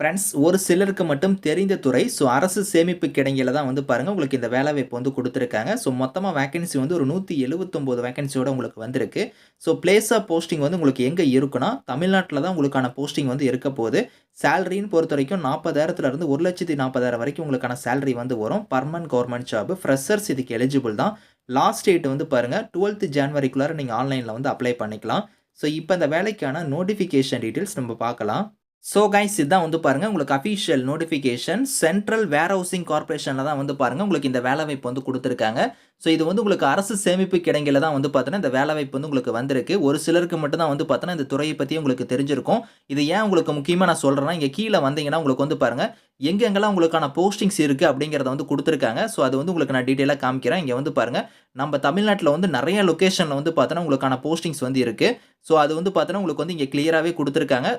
Friends ஒரு சிலருக்கு மட்டும் தெரிந்த துறை ஸோ அரசு சேமிப்பு கிடங்கில தான் வந்து பாருங்கள் உங்களுக்கு இந்த வேலைவாய்ப்பு வந்து கொடுத்துருக்காங்க. ஸோ மொத்தமாக வேகன்சி வந்து ஒரு நூற்றி எழுபத்தொம்போது வேகன்சியோட உங்களுக்கு வந்திருக்கு. ஸோ பிளேஸ் ஆஃப் போஸ்டிங் வந்து உங்களுக்கு எங்கே இருக்குன்னா தமிழ்நாட்டில் தான் உங்களுக்கான போஸ்டிங் வந்து இருக்க போகுது. சேலரின்னு பொறுத்த வரைக்கும் நாற்பதாயிரத்துலேருந்து ஒரு லட்சத்தி நாற்பதாயிரம் வரைக்கும் உங்களுக்கான சேலரி வந்து வரும். பர்மனன்ட் கவர்மெண்ட் ஜாப் ஃப்ரெஷர்ஸ் இதுக்கு எலிஜிபிள் தான். லாஸ்ட் டேட் வந்து பாருங்கள் டுவெல்த் ஜான்வரிக்குள்ளார நீங்கள் ஆன்லைனில் வந்து அப்ளை பண்ணிக்கலாம். ஸோ இப்போ இந்த வேலைக்கான நோட்டிஃபிகேஷன் டீட்டெயில்ஸ் நம்ம பார்க்கலாம். ஸோ கைஸ் இதுதான் வந்து பாருங்கள் உங்களுக்கு official notification central warehousing கார்பரேஷனில் தான் வந்து பாருங்கள் உங்களுக்கு இந்த வேலைவாய்ப்பு வந்து கொடுத்துருக்காங்க. ஸோ இது வந்து உங்களுக்கு அரசு சேமிப்பு கிடங்கில தான் வந்து பார்த்தோன்னா இந்த வேலைவாய்ப்பு வந்து உங்களுக்கு வந்திருக்கு. ஒரு சிலருக்கு மட்டும் தான் வந்து பார்த்தோன்னா இந்த துறையை பற்றி உங்களுக்கு தெரிஞ்சிருக்கும். இது ஏன் உங்களுக்கு முக்கியமாக நான் சொல்கிறேன்னா இங்கே கீழே வந்தீங்கன்னா உங்களுக்கு வந்து பாருங்கள் எங்கெங்கெல்லாம் உங்களுக்கான போஸ்டிங்ஸ் இருக்குது அப்படிங்கிறத வந்து கொடுத்துருக்காங்க. ஸோ அது வந்து உங்களுக்கு நான் டீட்டெயிலாக காமிக்கிறேன். இங்கே வந்து பாருங்கள் நம்ம தமிழ்நாட்டில் வந்து நிறைய லொக்கேஷனில் வந்து பார்த்தோன்னா உங்களுக்கான போஸ்டிங்ஸ் வந்து இருக்குது ஸோ அது வந்து பார்த்தோன்னா உங்களுக்கு வந்து இங்கே கிளியராகவே கொடுத்துருக்காங்க.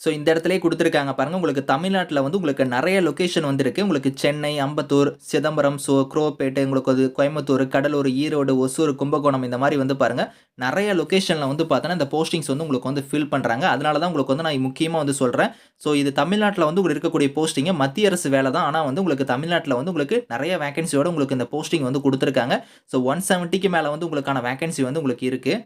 ஸோ இந்த இடத்துலயே கொடுத்துருக்காங்க பாருங்கள் உங்களுக்கு தமிழ்நாட்டில் வந்து உங்களுக்கு நிறைய லொக்கேஷன் வந்திருக்கு. உங்களுக்கு சென்னை அம்பத்தூர் சிதம்பரம் ஸோ குரோப்பேட்டு உங்களுக்கு அது கோயம்புத்தூர் கடலூர் ஈரோடு ஒசூர் கும்பகோணம் இந்த மாதிரி வந்து பாருங்கள் நிறைய லொக்கேஷனில் வந்து பார்த்தோன்னா இந்த போஸ்டிங்ஸ் வந்து உங்களுக்கு வந்து ஃபில் பண்ணுறாங்க அதனால தான் உங்களுக்கு வந்து நான் முக்கியமாக வந்து சொல்கிறேன் ஸோ இது தமிழ்நாட்டில் வந்து உங்களுக்கு இருக்கக்கூடிய போஸ்டிங்கு மத்திய அரசு வேலை தான். ஆனால் வந்து உங்களுக்கு தமிழ்நாட்டில் வந்து உங்களுக்கு நிறைய வேகன்சியோட உங்களுக்கு இந்த போஸ்டிங் வந்து கொடுத்துருக்காங்க. ஸோ ஒன் செவன்ட்டிக்கு மேலே வந்து உங்களுக்கான வேகன்சி வந்து உங்களுக்கு இருக்குது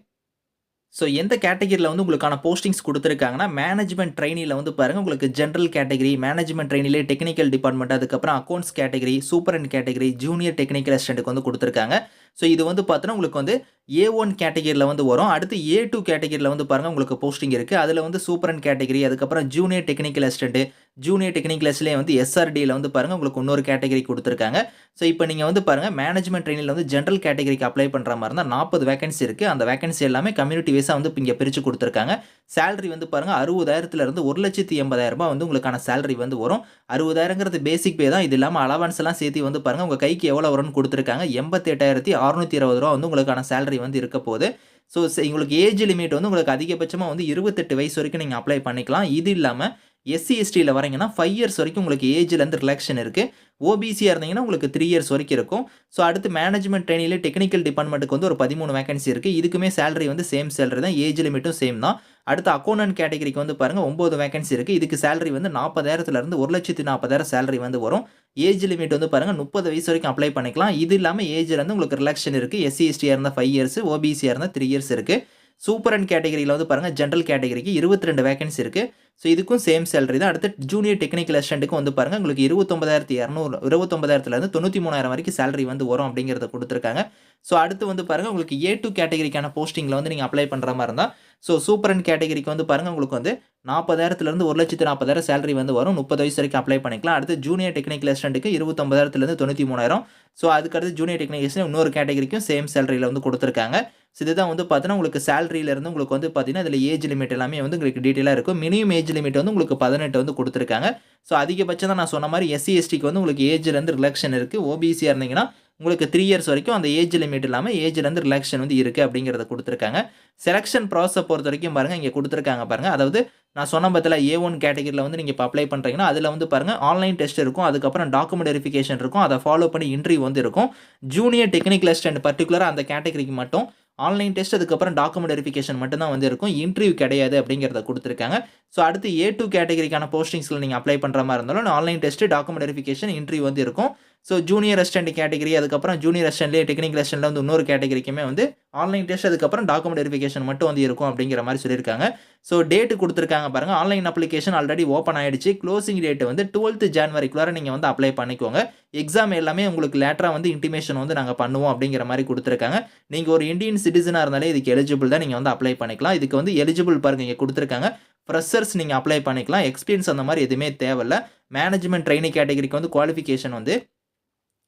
ஸோ எந்த கேட்டகரியில் வந்து உங்களுக்கான போஸ்டிங்ஸ் கொடுத்துருக்காங்கன்னா மேனேஜ்மெண்ட் ட்ரைனியில் வந்து பாருங்கள் உங்களுக்கு ஜென்ரல் கேட்டகரி மேனேஜ்மெண்ட் ட்ரைனிலே டெக்னிக்கல் டிபார்ட்மெண்ட் அதுக்கப்புறம் accounts category superintendent category junior technical அசிஸ்டண்ட்டுக்கு வந்து கொடுத்துருக்காங்க. ஸோ இது வந்து பார்த்தோன்னா உங்களுக்கு வந்து ஏ ஒன் கேட்டகரியில் வந்து வரும். அடுத்து ஏ டூ கேட்டகரியில் வந்து பாருங்கள் உங்களுக்கு போஸ்டிங் இருக்குது அதில் வந்து சூப்பர் அண்ட் கேட்டகரி அதுக்கப்புறம் junior technical assistant junior technical அசிஸ்ட்லேயே வந்து எஸ்ஆர்டியில் வந்து பாருங்கள் உங்களுக்கு இன்னொரு கேட்டகரி கொடுத்துருக்காங்க. ஸோ இப்போ நீங்கள் வந்து பாருங்கள் மேனேஜ்மெண்ட் ட்ரெயினில் வந்து ஜென்ரல் கேட்டகரிக்கு அப்ளை பண்ணுற மாதிரி இருந்தால் நாற்பது வேகன்சி இருக்குது அந்த வேகன்சி எல்லாமே கம்யூனிட்டி வைஸாக வந்து இங்கே பிரித்து கொடுத்துருக்காங்க. சேலரி வந்து பாருங்கள் அறுபதாயிரத்துலேருந்து ஒரு லட்சத்தி எண்பதாயிரம் வந்து உங்களுக்கான சேலரி வந்து வரும். அறுபதாயிரங்கிறது பேசிக் பே தான். இது இல்லாமல் அலவன்ஸ் எல்லாம் சேர்த்து வந்து பாருங்கள் உங்கள் கைக்கு எவ்வளோ வரும்னு கொடுத்துருக்காங்க. எண்பத்தெட்டாயிரத்தி அறுநூத்தி இருபது ரூபா வந்து உங்களுக்கான சேலரி வந்து இருக்க போகுது. ஸோ உங்களுக்கு ஏஜ் லிமிட் வந்து உங்களுக்கு அதிகபட்சமாக வந்து இருபத்தெட்டு வயசு வரைக்கும் நீங்கள் அப்ளை பண்ணிக்கலாம். இது இல்லாமல் எஸ்சி எஸ்டியில் வரீங்கன்னா ஃபைவ் இயர்ஸ் வரைக்கும் உங்களுக்கு ஏஜ்லேருந்து ரிலாக்ஷன் இருக்குது ஓபிசியாக இருந்தீங்கன்னா உங்களுக்கு த்ரீ இயர்ஸ் வரைக்கும் இருக்கும். ஸோ அடுத்து மேனேஜ்மெண்ட் ட்ரைனிலே டெக்னிக்கல் டிபார்ட்மெண்ட்டுக்கு வந்து ஒரு பதிமூணு வேகன்சி இருக்குது இதுக்குமே சேலரி வந்து சேம் சேலரி தான். ஏஜ் லிமிட்டும் சேம் தான். அடுத்து அக்கௌண்டன்ட் கேட்டகரிக்கு வந்து பாருங்கள் ஒம்பது வேகன்சி இருக்குது இதுக்கு சேலரி வந்து நாற்பதாயிரத்துலேருந்து ஒரு லட்சத்தி நாற்பதாயிரம் சேலரி வந்து வரும். ஏஜ் லிமிட் வந்து பாருங்கள் முப்பது வயசு வரைக்கும் அப்ளை பண்ணிக்கலாம். இது இல்லாமல் ஏஜ்லேருந்து உங்களுக்கு ரிலாக்ஷன் இருக்குது எஸ்சி எஸ்டியாக இருந்தால் ஃபைவ் இயர்ஸ் ஓபிசியாக இருந்தால் த்ரீ இயர்ஸ் இருக்குது சூப்பர் அண்ட் கேட்டகரியில் வந்து பாருங்கள் ஜென்ரல் கேட்டகரிக்கு இருபத்தி ரெண்டு வேகன்சி இருக்குது ஸோ இதுக்கும் சேம் சேலரி தான். அடுத்து ஜூனியர் டெக்னிக்கல் அசிஸ்டண்ட்டுக்கு வந்து பாருங்கள் உங்களுக்கு இருபத்தொம்பதாயிரத்தி இரநூறு இருபத்தொம்பதாயிரத்துலேருந்து தொண்ணூற்றி மூணாயிரம் வரைக்கும் சேலரி வந்து வரும் அப்படிங்கிறத கொடுத்துருக்காங்க. ஸோ அடுத்து வந்து பாருங்கள் உங்களுக்கு ஏ டூ கேட்டகரிக்கான போஸ்டிங்கில் வந்து நீங்கள் அப்ளை பண்ணுற மாதிரி இருந்தால் ஸோ சூப்பர் அண்ட் கேட்டகரிக்கு வந்து பாருங்கள் உங்களுக்கு வந்து நாற்பதாயிரத்துலேருந்து ஒரு லட்சத்து நாற்பதாயிரம் சேலரி வந்து வரும். முப்பது வயசு வரைக்கும் அப்ளை பண்ணிக்கலாம். அடுத்து ஜூனியர் டெக்னிக்கல் அசிஸ்டண்ட்டுக்கு இருபத்தொம்பதாயிரத்துலேருந்து தொண்ணூற்றி மூணாயிரம் ஸோ அதுக்கடுத்து ஜூனியர் டெக்னிக்கல் இன்னொரு கேட்டகரிக்கும் சேம் சேலரியில் வந்து கொடுத்துருக்காங்க. ஸோ இதுதான் வந்து பார்த்தீங்கன்னா உங்களுக்கு சேலரியிலேருந்து உங்களுக்கு வந்து பார்த்தீங்கன்னா இதில் ஏஜ் லிமிட் எல்லாமே வந்து உங்களுக்கு டீட்டெயிலாக இருக்கும். மினிமம் ஏஜ் லிமிட் வந்து உங்களுக்கு பதினெட்டு வந்து கொடுத்துருக்காங்க. ஸோ அதிகபட்சம் தான் நான் சொன்ன மாதிரி எஸ்சி எஸ்டிக்கு வந்து உங்களுக்கு ஏஜ்லேருந்து ரிலெக்ஷன் இருக்குது ஓபிசியாக இருந்தீங்கன்னா உங்களுக்கு த்ரீ இயர்ஸ் வரைக்கும் அந்த ஏஜ் லிமிட் இல்லாமல் ஏஜ்லேருந்து ரிலாக்ஷன் வந்து இருக்குது அப்படிங்கிறத கொடுத்துருக்காங்க. செலெக்ஷன் ப்ராசஸை பொறுத்த வரைக்கும் பாருங்கள் இங்கே கொடுத்துருக்காங்க பாருங்கள் அதாவது நான் சொன்ன பத்தில் ஏ ஒன் கேட்டகரியில் வந்து நீங்கள் இப்போ அப்ளை பண்ணுறீங்கன்னா அதில் வந்து பாருங்கள் ஆன்லைன் டெஸ்ட் இருக்கும். அதுக்கப்புறம் டாக்குமெண்ட் வெரிஃபிகேஷன் இருக்கும். அதை ஃபாலோ பண்ணி இன்டர்வியூ வந்து இருக்கும். ஜூனியர் டெக்னிக்கல் அசிஸ்டன்ட் பர்டிகுலராக அந்த கேட்டகரிக்கு மட்டும் ஆன்லைன் டெஸ்ட் அதுக்கப்புறம் டாக்குமெண்ட் வெரிஃபிகேஷன் மட்டும் தான் வந்து இருக்கும் இன்டர்வியூ கிடையாது அப்படிங்கிறத கொடுத்துருக்காங்க. ஸோ அடுத்து ஏ டூ கேட்டகரிக்கான போஸ்டிங்ஸில் நீங்கள் அப்ளை பண்ணுற மாதிரி இருந்தாலும் online test document verification interview வந்து இருக்கும். ஸோ ஜூனியர் அசிஸ்டன்ட் கேட்டகரி அதுக்கப்புறம் ஜூனியர் அசிஸ்டன்ட்லேயே டெக்னிக்கல் அசிஸ்டன்ட்ல வந்து இன்னொரு கேட்டகரிக்குமே வந்து ஆன்லைன் டெஸ்ட் அதுக்கப்புறம் டாக்குமெண்ட் வெரிஃபிகேஷன் மட்டும் வந்து இருக்கும் அப்படிங்கிற மாதிரி சொல்லியிருக்காங்க. ஸோ டேட்டு கொடுத்துருக்காங்க பாருங்கள் ஆன்லைன் அப்ளிகேஷன் ஆல்ரெடி ஓப்பன் ஆகிடுச்சு க்ளோசிங் டேட் வந்து டுவெல்த் ஜான்வரிக்குள்ளார நீங்கள் வந்து அப்ளை பண்ணிக்கோங்க. எக்ஸாம் எல்லாமே உங்களுக்கு லேட்டராக வந்து இன்டிமேஷன் வந்து நாங்கள் பண்ணுவோம் அப்படிங்கிற மாதிரி கொடுத்துருக்காங்க. நீங்கள் ஒரு இந்தியன் சிட்டிசனாக இருந்தாலே இதுக்கு எலிஜிபிள் தான் நீங்கள் வந்து அப்ளை பண்ணிக்கலாம். இதுக்கு வந்து எலிஜிபிள் பாருங்கள் இங்கே கொடுத்துருக்காங்க. ஃப்ரெஷர்ஸ் நீங்கள் அப்ளை பண்ணிக்கலாம். எக்ஸ்பீரியன்ஸ் அந்த மாதிரி எதுவுமே தேவையில்ல. மேனேஜ்மெண்ட் ட்ரைனிங் கேட்டகரிக்கு வந்து குவாலிஃபிகேஷன் வந்து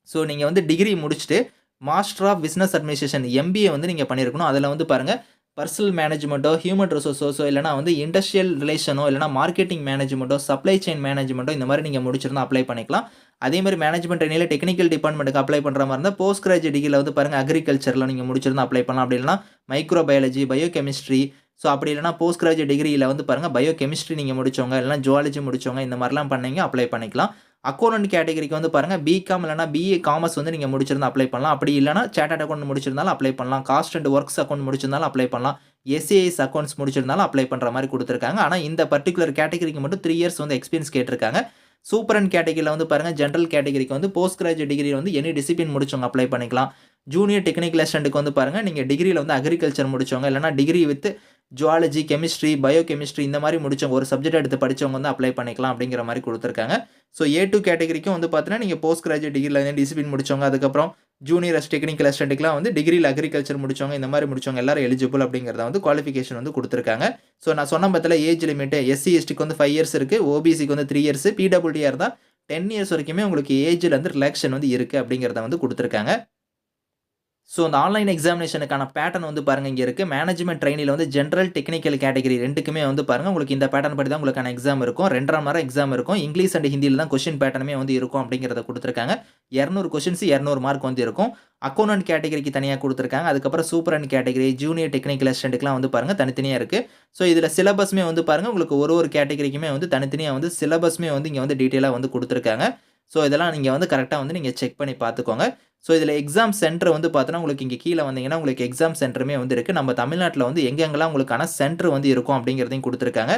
ஸோ நீங்கள் வந்து டிகிரி முடிச்சுட்டு master of business administration MBA வந்து நீங்கள் பண்ணியிருக்கணும் அதில் வந்து பாருங்கள் பர்சனல் மேனேஜ்மெண்ட்டோ ஹியூமன் ரிசோர்ஸோ இல்லைனா வந்து இண்டஸ்ட்ரியல் ரிலேஷனோ இல்லைனா மார்க்கெட்டிங் மேனேஜ்மெண்ட்டோ சப்ளை செயின் மேனேஜ்மெண்ட்டோ இந்த மாதிரி நீங்கள் முடிச்சிருந்தால் அப்ளை பண்ணிக்கலாம். அதே மாதிரி மேனேஜ்மெண்ட் ட்ரைனில் டெக்னிக்கல் டிபார்ட்மெண்ட்டுக்கு அப்ளை பண்ணுற மாதிரி இருந்தால் போஸ்ட் கிராஜுவேட் டிகிரியில் வந்து பாருங்கள் அக்ரிகல்ச்சரில் நீங்கள் முடிச்சிருந்தா அப்ளை பண்ணலாம். அப்படி இல்லைனா microbiology biochemistry so அப்படி இல்லைனா போஸ்ட் கிராஜுவேட் டிகிரியில் வந்து பாருங்கள் பயோ கெமிஸ்ட்ரி நீங்கள் முடிச்சவங்க இல்லைனா ஜுவாலஜி முடிச்சவங்க இந்த மாதிரிலாம் பண்ணீங்க அப்ளை பண்ணிக்கலாம். அக்கௌண்ட் கேட்டகரிக்கு வந்து பாருங்கள் பிகாம் இல்லைனா பிஏ காமர்ஸ் வந்து நீங்கள் முடிச்சிருந்தா அப்ளை பண்ணலாம். அப்படி இல்லைனா சேட்டட் அக்கௌண்ட் முடிச்சிருந்தாலும் அப்ளை பண்ணலாம். காஸ்ட் அண்ட் ஒர்க்ஸ் அக்கௌண்ட் முடிச்சிருந்தாலும் அப்ளை பண்ணலாம். எஸ்ஏஎஸ் அக்கௌண்ட்ஸ் முடிச்சிருந்தாலும் அப்ளை பண்ணுற மாதிரி கொடுத்துருக்காங்க. ஆனால் இந்த பர்டிகுலர் கேட்டகரிக்கு மட்டும் த்ரீ இயர்ஸ் வந்து எக்ஸ்பீரியன்ஸ் கேட்டிருக்காங்க. சூப்பர் அண்ட் கேட்டகரியில் வந்து பாருங்கள் ஜென்ரல் கேட்டகரிக்கு வந்து போஸ்ட் கிராஜுவேட் டிகிரி வந்து எனி டிசிப்ளின் முடிச்சவங்க அப்ளை பண்ணிக்கலாம். ஜூனியர் டெக்னிக்கல் அசிஸ்டண்ட்டுக்கு வந்து பாருங்கள் நீங்கள் டிகிரியில் வந்து அக்ரிகல்ச்சர் முடிச்சவங்க இல்லைனா degree with zoology chemistry biochemistry இந்த மாதிரி முடித்தவங்க ஒரு சப்ஜெக்ட் எடுத்து படித்தவங்க வந்து அப்ளை பண்ணிக்கலாம் அப்படிங்கிற மாதிரி கொடுத்துருக்காங்க. ஸோ ஏ டூ கேட்டகரிக்கும் வந்து பார்த்தீங்கன்னா நீங்கள் போஸ்ட் கிராஜுவேட் டிகிரியில் வந்து டிசிப்ளின் முடிச்சவங்க அதுக்கப்புறம் ஜூனியர் டெக்னிக்கல் அசிஸ்டண்ட்டுக்குலாம் வந்து டிகிரியில் அக்ரிகல்ச்சர் முடிச்சவங்க இந்த மாதிரி முடிச்சவங்க எல்லாரும் எலிஜிபிள் அப்படிங்கிறத வந்து குவாலிஃபிகேஷன் வந்து கொடுத்துருக்காங்க. ஸோ நான் சொன்ன பத்தில் ஏஜ் லிமிட்டு எஸ்சி எஸ்டிக்கு வந்து ஃபைவ் இயர்ஸ் இருக்குது ஓபிசிக்கு வந்து த்ரீ இயர்ஸ் பிடபிள்யூடிஆர் தான் டென் இயர்ஸ் வரைக்குமே உங்களுக்கு ஏஜில் வந்து ரிலாக்ஷன் வந்து இருக்குது அப்படிங்கிறத வந்து கொடுத்துருக்காங்க. ஸோ அந்த ஆன்லைன் எக்ஸாமினேஷனுக்கான பேட்டர்ன் வந்து பாருங்கள் இங்கே இருக்குது மேனேஜ்மெண்ட் ட்ரைனில் வந்து ஜென்ரல் டெக்னிக்கல் கேட்டகரி ரெண்டுக்குமே வந்து பாருங்கள் உங்களுக்கு இந்த பேட்டர்ன் படி தான் உங்களுக்கான எக்ஸாம் இருக்கும். ரெண்டரை மணி எக்ஸாம் இருக்கும். இங்கிலீஷ் அண்ட் ஹிந்தியில் தான் கொஷின் பேட்டர்னுமே வந்து இருக்கும் அப்படிங்கிறத கொடுத்துருக்காங்க. இரநூறு கொஷின்ஸ் இரநூறு மார்க் வந்து இருக்கும். அக்கௌண்ட் கேட்டகரிக்கு தனியாக கொடுத்துருக்காங்க. அதுக்கப்புறம் super and category junior technical அசிஸ்டண்ட்டுக்குலாம் வந்து பாருங்கள் தனித்தனியாக இருக்குது ஸோ இதில் சிலபஸ்மே வந்து பாருங்கள் உங்களுக்கு ஒரு ஒரு கேட்டகரிக்குமே வந்து தனித்தனியாக வந்து சிலபஸ்மே வந்து இங்கே வந்து டீட்டெயிலாக வந்து கொடுத்துருக்காங்க. ஸோ இதெல்லாம் நீங்கள் வந்து கரெக்டாக வந்து நீங்கள் செக் பண்ணி பார்த்துக்கோங்க. ஸோ இதில் எக்ஸாம் சென்டர் வந்து பார்த்தோன்னா உங்களுக்கு இங்கே கீழே வந்தீங்கன்னா உங்களுக்கு எக்ஸாம் சென்டருமே வந்து இருக்குது நம்ம தமிழ்நாட்டில் வந்து எங்கெங்கெல்லாம் உங்களுக்கான சென்டர் வந்து இருக்கும் அப்படிங்கிறதையும் கொடுத்துருக்காங்க.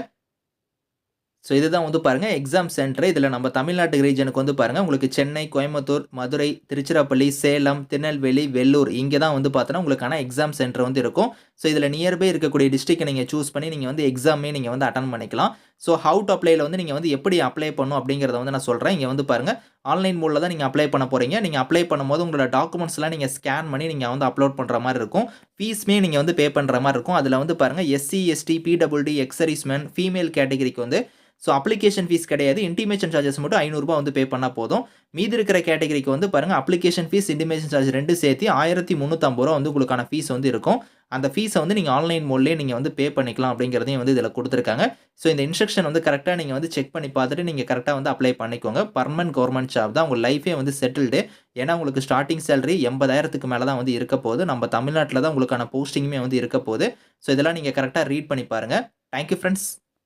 ஸோ இதுதான் வந்து பாருங்கள் எக்ஸாம் சென்டர் இதில் நம்ம தமிழ்நாட்டு ரீஜனுக்கு வந்து பாருங்கள் உங்களுக்கு சென்னை கோயம்புத்தூர் மதுரை திருச்சிராப்பள்ளி சேலம் திருநெல்வேலி வெள்ளூர் இங்கே தான் வந்து பார்த்தோன்னா உங்களுக்கான எக்ஸாம் சென்டர் வந்து இருக்கும். ஸோ இதில் நியர்பை இருக்கக்கூடிய டிஸ்ட்ரிக்டை நீங்கள் சூஸ் பண்ணி நீங்கள் வந்து எக்ஸாமே நீங்கள் வந்து அட்டன் பண்ணிக்கலாம். ஸோ ஹவு டு அப்ளைல வந்து நீங்கள் வந்து எப்படி அப்ளை பண்ணும் அப்படிங்கிறத வந்து நான் சொல்கிறேன் இங்கே வந்து பாருங்கள் ஆன்லைன் மூலில் தான் நீங்கள் அப்ளை பண்ண போகிறீங்க நீங்கள் அப்ளை பண்ணும்போது உங்களோட டாக்குமெண்ட்ஸ்லாம் நீங்கள் ஸ்கேன் பண்ணி நீங்கள் வந்து அப்லோட் பண்ணுற மாதிரி இருக்கும். ஃபீஸ்மே நீங்கள் வந்து பே பண்ணுற மாதிரி இருக்கும். அதில் வந்து பாருங்கள் SC ST PWD ex servicemen female கேட்டகரிக்கு வந்து ஸோ அப்ளிகேஷன் ஃபீஸ் கிடையாது. இன்டிமேஷன் சார்ஜஸ் மட்டும் ஐநூறுரூபா வந்து பே பண்ணால் போதும். மீதி இருக்கிற கேட்டகரிக்கு வந்து பாருங்கள் அப்ளிகேஷன் ஃபீஸ் இன்டிமேஷன் சார்ஜ் ரெண்டு சேர்த்து ஆயிரத்தி முந்நூற்றம்பது ரூபா வந்து உங்களுக்கான ஃபீஸ் வந்து இருக்கும். அந்த ஃபீஸை வந்து நீங்கள் ஆன்லைன் மோட்லேயே நீங்கள் வந்து பே பண்ணிக்கலாம் அப்படிங்கிறதையும் வந்து இதில் கொடுத்துருக்காங்க. ஸோ இந்த இன்ஸ்ட்ரக்ஷன் வந்து கரெக்டாக நீங்கள் வந்து செக் பண்ணி பார்த்துட்டு நீங்கள் கரெக்டாக வந்து அப்ளை பண்ணிக்கோங்க. பர்மனன்ட் கவர்மெண்ட் ஜாப் தான் உங்கள் லைஃபே வந்து செட்டில்டு ஏன்னா உங்களுக்கு ஸ்டார்டிங் சேலரி எண்பதாயிரத்துக்கு மேலே தான் வந்து இருக்க போகுது. நம்ம தமிழ்நாட்டில் தான் உங்களுக்கான போஸ்டிங்குமே வந்து இருக்க போகுது. ஸோ இதெல்லாம் நீங்கள் கரெக்டாக ரீட் பண்ணி பாருங்கள் தேங்க்யூ ஃப்ரெண்ட்ஸ்